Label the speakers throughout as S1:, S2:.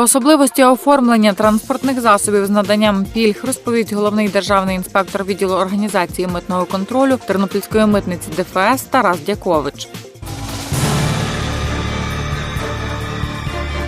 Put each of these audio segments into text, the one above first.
S1: Особливості оформлення транспортних засобів з наданням пільг розповість головний державний інспектор відділу організації митного контролю Тернопільської митниці ДФС Тарас Дякович.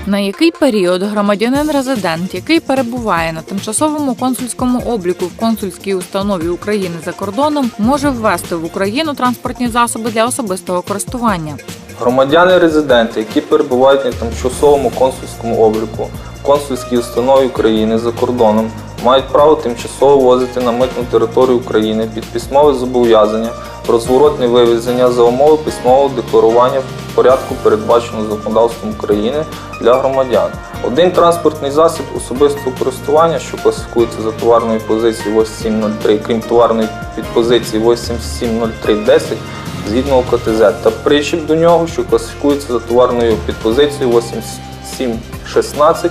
S1: На який період громадянин-резидент, який перебуває на тимчасовому консульському обліку в консульській установі України за кордоном, може ввести в Україну транспортні засоби для особистого користування?
S2: Громадяни-резиденти, які перебувають на тимчасовому консульському обліку консульській установі України за кордоном, мають право тимчасово ввозити на митну територію України під письмове зобов'язання про зворотне вивезення за умови письмового декларування в порядку, передбаченого законодавством України для громадян. Один транспортний засіб особистого користування, що класифікується за товарною позицією 8703, крім товарної підпозиції 870310, згідно УКТЗ, та причіп до нього, що класифікується за товарною підпозицією 8716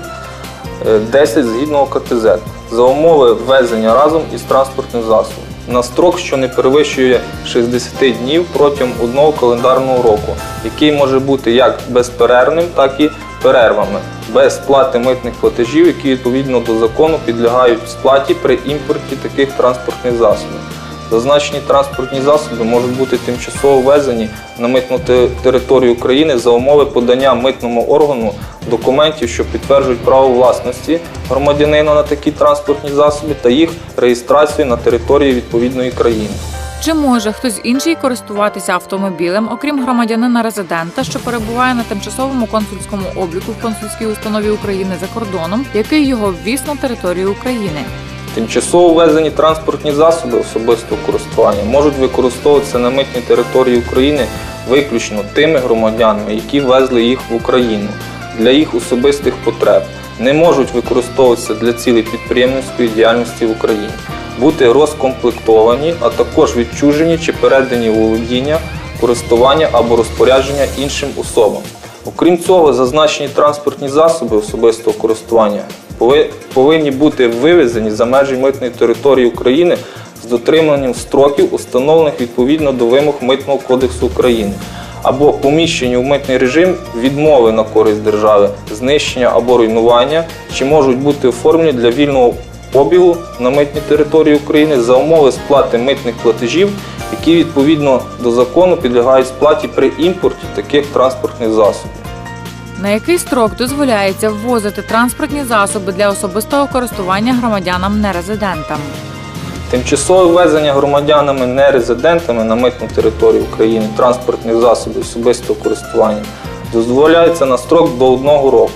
S2: е, 10 згідно ОКТЗ за умови ввезення разом із транспортним засобом. На строк, що не перевищує 60 днів протягом одного календарного року, який може бути як безперервним, так і перервами, без сплати митних платежів, які відповідно до закону підлягають сплаті при імпорті таких транспортних засобів. Зазначені транспортні засоби можуть бути тимчасово ввезені на митну територію України за умови подання митному органу документів, що підтверджують право власності громадянина на такі транспортні засоби та їх реєстрацію на території відповідної країни.
S1: Чи може хтось інший користуватися автомобілем, окрім громадянина резидента, що перебуває на тимчасовому консульському обліку в консульській установі України за кордоном, який його ввіз на територію України?
S2: Тимчасово ввезені транспортні засоби особистого користування можуть використовуватися на митній території України виключно тими громадянами, які ввезли їх в Україну для їх особистих потреб, не можуть використовуватися для цілей підприємницької діяльності в Україні, бути розкомплектовані, а також відчужені чи передані володіння, користування або розпорядження іншим особам. Окрім цього, зазначені транспортні засоби особистого користування повинні бути вивезені за межі митної території України з дотриманням строків, установлених відповідно до вимог Митного кодексу України, або поміщені в митний режим відмови на користь держави, знищення або руйнування, чи можуть бути оформлені для вільного обігу на митній території України за умови сплати митних платежів, які відповідно до закону підлягають сплаті при імпорті таких транспортних засобів.
S1: На який строк дозволяється ввозити транспортні засоби для особистого користування громадянам-нерезидентам?
S2: Тимчасове ввезення громадянами нерезидентами на митну територію України транспортних засобів особистого користування дозволяється на строк до одного року.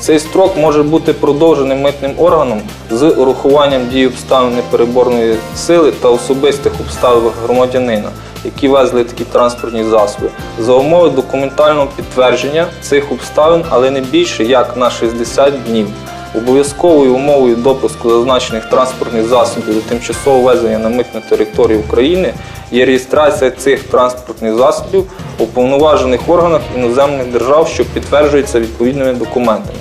S2: Цей строк може бути продовжений митним органом з урахуванням дії обставин непереборної сили та особистих обставин громадянина, які везли такі транспортні засоби, за умови документального підтвердження цих обставин, але не більше як на 60 днів. Обов'язковою умовою допуску зазначених транспортних засобів до тимчасового ввезення на митну територію України є реєстрація цих транспортних засобів у повноважених органах іноземних держав, що підтверджується відповідними документами.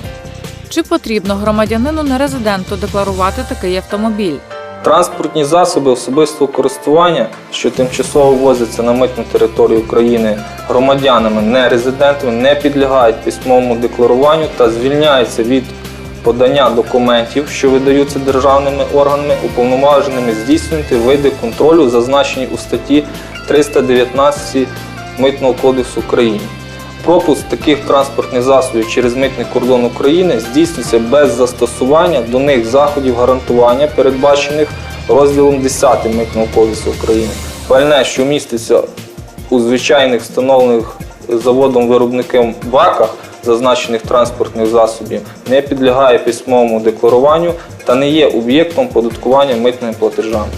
S1: Чи потрібно громадянину нерезиденту декларувати такий автомобіль?
S2: Транспортні засоби особистого користування, що тимчасово ввозяться на митну територію України громадянами нерезидентами, не підлягають письмовому декларуванню та звільняються від подання документів, що видаються державними органами, уповноваженими здійснювати види контролю, зазначені у статті 319 Митного кодексу України. Пропуск таких транспортних засобів через митний кордон України здійснюється без застосування до них заходів гарантування, передбачених розділом 10 Митного кодексу України. Пальне, що міститься у звичайних встановлених заводом виробником баках зазначених транспортних засобів, не підлягає письмовому декларуванню та не є об'єктом податкування митними платежами.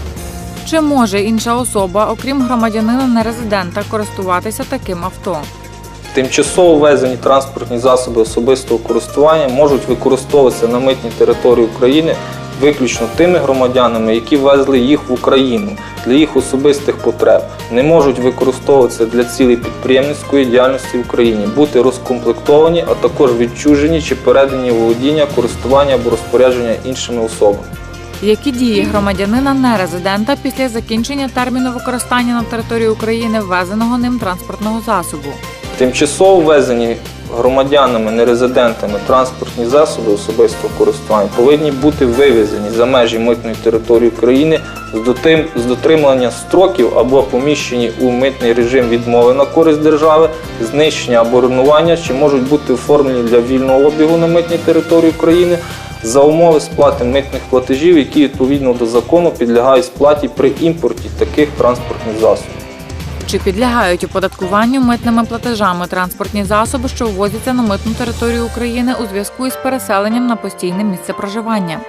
S1: Чи може інша особа, окрім громадянина нерезидента, користуватися таким авто?
S2: Тимчасово ввезені транспортні засоби особистого користування можуть використовуватися на митній території України виключно тими громадянами, які везли їх в Україну для їх особистих потреб, не можуть використовуватися для цілей підприємницької діяльності в Україні, бути розкомплектовані, а також відчужені чи передані володіння, користування або розпорядження іншими особами.
S1: Які дії громадянина нерезидента після закінчення терміну використання на території України ввезеного ним транспортного засобу?
S2: Тимчасово ввезені громадянами, нерезидентами транспортні засоби особистого користування повинні бути вивезені за межі митної території України з дотримання строків або поміщені у митний режим відмови на користь держави, знищення або руйнування, чи можуть бути оформлені для вільного обігу на митній території України за умови сплати митних платежів, які відповідно до закону підлягають сплаті при імпорті таких транспортних засобів.
S1: Чи підлягають оподаткуванню митними платежами транспортні засоби, що ввозяться на митну територію України у зв'язку із переселенням на постійне місце проживання?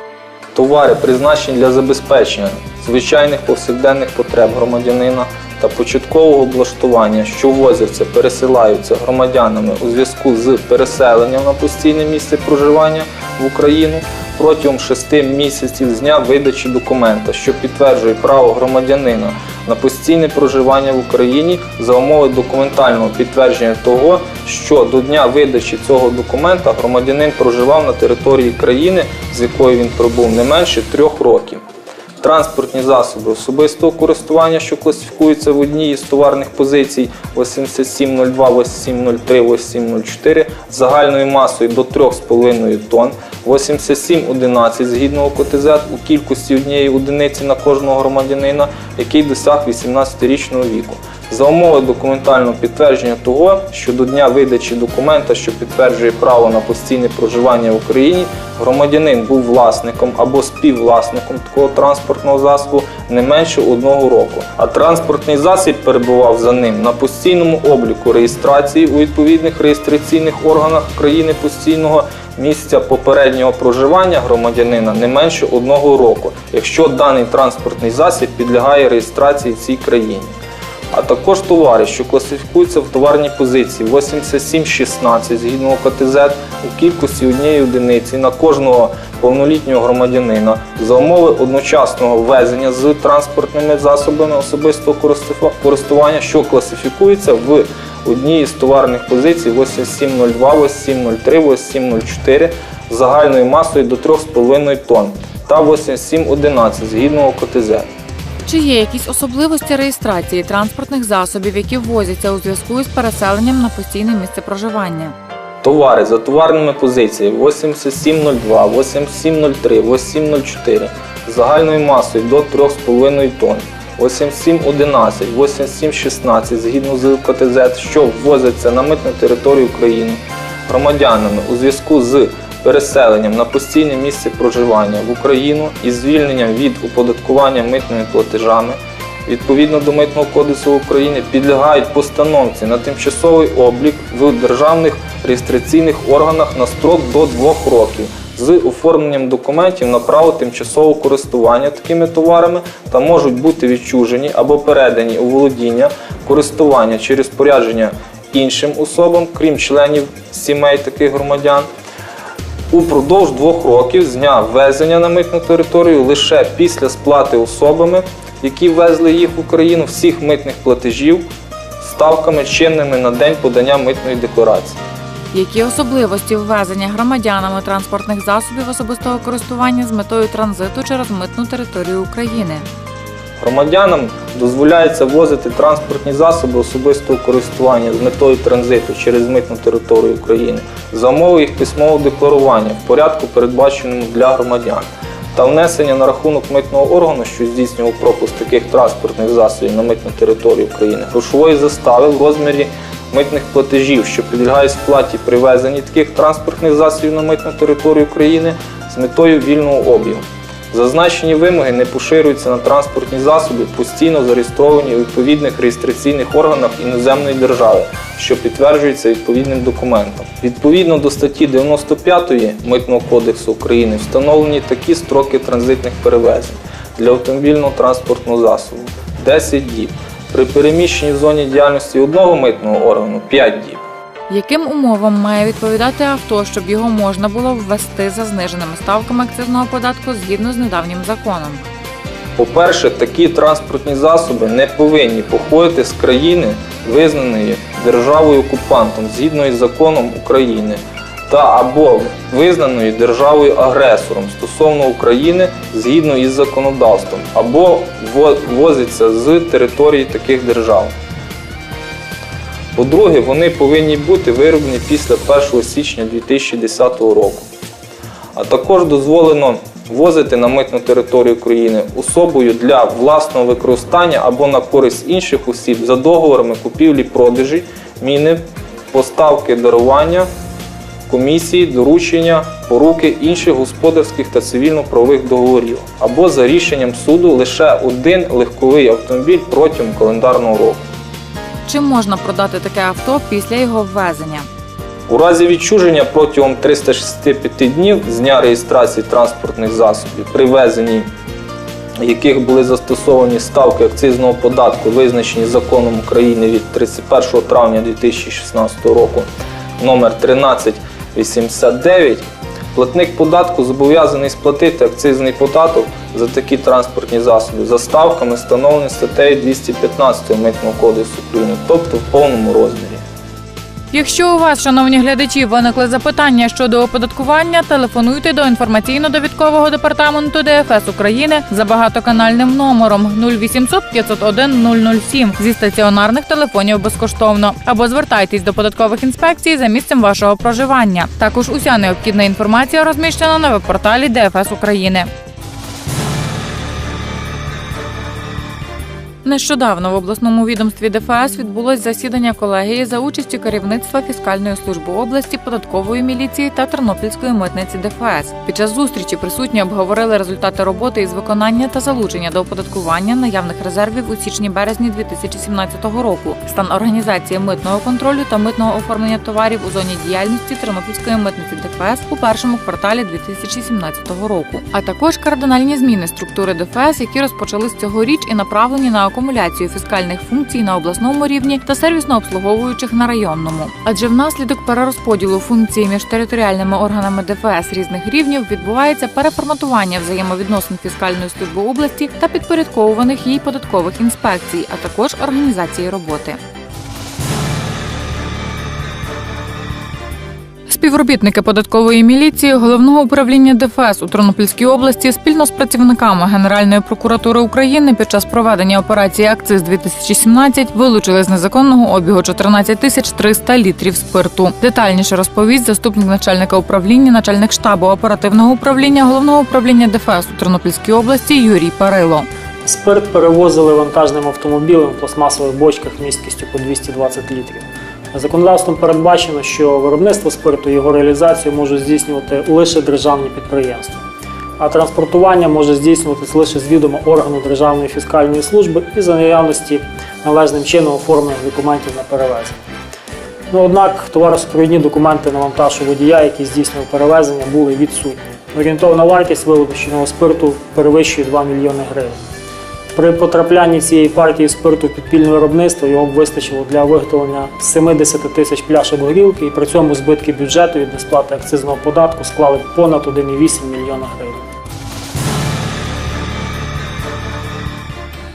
S2: Товари, призначені для забезпечення звичайних повсякденних потреб громадянина та початкового облаштування, що ввозяться, пересилаються громадянами у зв'язку з переселенням на постійне місце проживання в Україну протягом 6 місяців з дня видачі документа, що підтверджує право громадянина на постійне проживання в Україні за умови документального підтвердження того, що до дня видачі цього документа громадянин проживав на території країни, з якої він пробув не менше трьох років. Транспортні засоби особистого користування, що класифікуються в одній із товарних позицій 8702, 8703, 8704 загальною масою до 3,5 тонн, 8711 згідно ОКТЗ у кількості однієї одиниці на кожного громадянина, який досяг 18-річного віку. За умови документального підтвердження того, що до дня видачі документа, що підтверджує право на постійне проживання в Україні, громадянин був власником або співвласником такого транспортного засобу не менше одного року, а транспортний засіб перебував за ним на постійному обліку реєстрації у відповідних реєстраційних органах країни постійного місця попереднього проживання громадянина не менше одного року, якщо даний транспортний засіб підлягає реєстрації в цій країні а також товари, що класифікуються в товарній позиції 8716 згідно КТЗ у кількості однієї одиниці на кожного повнолітнього громадянина за умови одночасного ввезення з транспортними засобами особистого користування, що класифікується в одній із товарних позицій 8702, 8703, 8704 з загальною масою до 3,5 тонн та 8711 згідно КТЗ.
S1: Чи є якісь особливості реєстрації транспортних засобів, які ввозяться у зв'язку із переселенням на постійне місце проживання?
S2: Товари за товарними позиціями 8702, 8703, 8704 з загальною масою до 3,5 тонн, 8711, 8716 згідно з КТЗ, що ввозяться на митну територію України громадянами у зв'язку з переселенням на постійне місце проживання в Україну і звільненням від оподаткування митними платежами. Відповідно до Митного кодексу України підлягають постановці на тимчасовий облік в державних реєстраційних органах на строк до двох років з оформленням документів на право тимчасового користування такими товарами та можуть бути відчужені або передані у володіння користування чи розпорядження іншим особам, крім членів сімей таких громадян, упродовж двох років з дня ввезення на митну територію лише після сплати особами, які ввезли їх в Україну, всіх митних платежів ставками чинними на день подання митної декларації.
S1: Які особливості ввезення громадянами транспортних засобів особистого користування з метою транзиту через митну територію України?
S2: Громадянам дозволяється ввозити транспортні засоби особистого користування з метою транзиту через митну територію України за умови їх письмового декларування в порядку, передбаченому для громадян, та внесення на рахунок митного органу, що здійснював пропуск таких транспортних засобів на митну територію України, грошової застави в розмірі митних платежів, що підлягають сплаті при ввезенні таких транспортних засобів на митну територію України з метою вільного обігу. Зазначені вимоги не поширюються на транспортні засоби, постійно зареєстровані у відповідних реєстраційних органах іноземної держави, що підтверджується відповідним документом. Відповідно до статті 95 Митного кодексу України встановлені такі строки транзитних перевезень для автомобільного транспортного засобу 10 діб. При переміщенні в зоні діяльності одного митного органу 5 діб.
S1: Яким умовам має відповідати авто, щоб його можна було ввести за зниженими ставками акцизного податку згідно з недавнім законом?
S2: По-перше, такі транспортні засоби не повинні походити з країни, визнаної державою окупантом згідно із законом України, та або визнаної державою агресором стосовно України згідно із законодавством, або ввозиться з території таких держав. По-друге, вони повинні бути вироблені після 1 січня 2010 року. А також дозволено ввозити на митну територію України особою для власного використання або на користь інших осіб за договорами купівлі-продажі, міни, поставки дарування, комісії, доручення, поруки інших господарських та цивільно-правових договорів, або за рішенням суду лише один легковий автомобіль протягом календарного року.
S1: Чи можна продати таке авто після його ввезення?
S2: У разі відчуження протягом 365 днів з дня реєстрації транспортних засобів, при ввезенні яких були застосовані ставки акцизного податку, визначені законом України від 31 травня 2016 року номер 1389, платник податку зобов'язаний сплатити акцизний податок за такі транспортні засоби за ставками, встановленими статтею 215 Митного кодексу України, тобто в повному розмірі.
S1: Якщо у вас, шановні глядачі, виникли запитання щодо оподаткування, телефонуйте до інформаційно-довідкового департаменту ДФС України за багатоканальним номером 0800 501 007 зі стаціонарних телефонів безкоштовно або звертайтесь до податкових інспекцій за місцем вашого проживання. Також уся необхідна інформація розміщена на веб-порталі ДФС України. Нещодавно в обласному відомстві ДФС відбулось засідання колегії за участю керівництва фіскальної служби області, податкової міліції та Тернопільської митниці ДФС. Під час зустрічі присутні обговорили результати роботи із виконання та залучення до оподаткування наявних резервів у січні-березні 2017 року, стан організації митного контролю та митного оформлення товарів у зоні діяльності Тернопільської митниці ДФС у першому кварталі 2017 року, а також кардинальні зміни структури ДФС, які розпочались цьогоріч і направлені на акумуляцію фіскальних функцій на обласному рівні та сервісно обслуговуючих на районному. Адже внаслідок перерозподілу функцій між територіальними органами ДФС різних рівнів відбувається переформатування взаємовідносин фіскальної служби області та підпорядковуваних їй податкових інспекцій, а також організації роботи. Співробітники податкової міліції головного управління ДФС у Тернопільській області спільно з працівниками Генеральної прокуратури України під час проведення операції Акциз 2017 вилучили з незаконного обігу 14 тисяч 300 літрів спирту. Детальніше розповість заступник начальника управління, начальник штабу оперативного управління головного управління ДФС у Тернопільській області Юрій Парило.
S3: Спирт перевозили вантажним автомобілем в пластмасових бочках місткістю по 220 літрів. Законодавством передбачено, що виробництво спирту і його реалізацію можуть здійснювати лише державні підприємства, а транспортування може здійснюватися лише з відома органу Державної фіскальної служби і за наявності належним чином оформлених документів на перевезення. Ну, однак товаросупровідні документи на вантаж у водія, який здійснював перевезення, були відсутні. Орієнтовна вартість вилученого спирту перевищує 2 мільйони гривень. При потраплянні цієї партії спирту в підпільне виробництво його б вистачило для виготовлення 70 тисяч пляшок горілки, і при цьому збитки бюджету від несплати акцизного податку склали понад 1,8 мільйона гривень.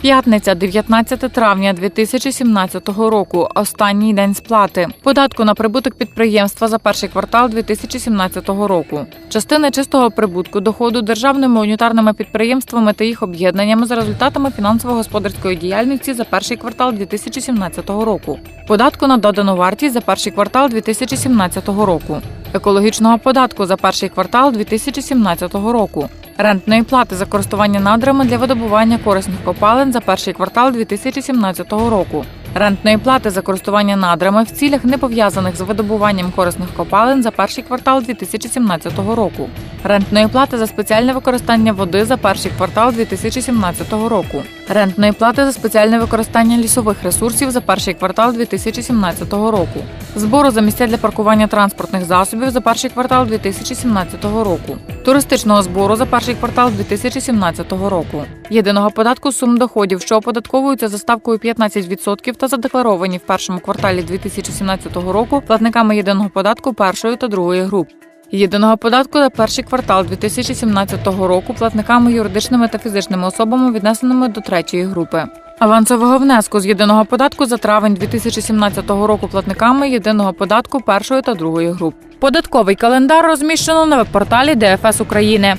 S1: П'ятниця, 19 травня 2017 року. Останній день сплати податку на прибуток підприємства за перший квартал 2017 року. Частина чистого прибутку доходу державними унітарними підприємствами та їх об'єднаннями за результатами фінансово-господарської діяльності за перший квартал 2017 року. Податку на додану вартість за перший квартал 2017 року. Екологічного податку за перший квартал 2017 року. Рентної плати за користування надрами для видобування корисних копалин за перший квартал 2017 року. Рентної плати за користування надрами в цілях не пов'язаних з видобуванням корисних копалин за перший квартал 2017 року. Рентної плати за спеціальне використання води за перший квартал 2017 року. Рентної плати за спеціальне використання лісових ресурсів за перший квартал 2017 року. Збору за місця для паркування транспортних засобів за перший квартал 2017 року. Туристичного збору за перший квартал 2017 року. Єдиного податку сум доходів, що оподатковуються за ставкою 15% та задекларовані в першому кварталі 2017 року платниками єдиного податку першої та другої груп. Єдиного податку за перший квартал 2017 року платниками юридичними та фізичними особами, віднесеними до третьої групи. Авансового внеску з єдиного податку за травень 2017 року платниками єдиного податку першої та другої груп. Податковий календар розміщено на веб-порталі ДФС України.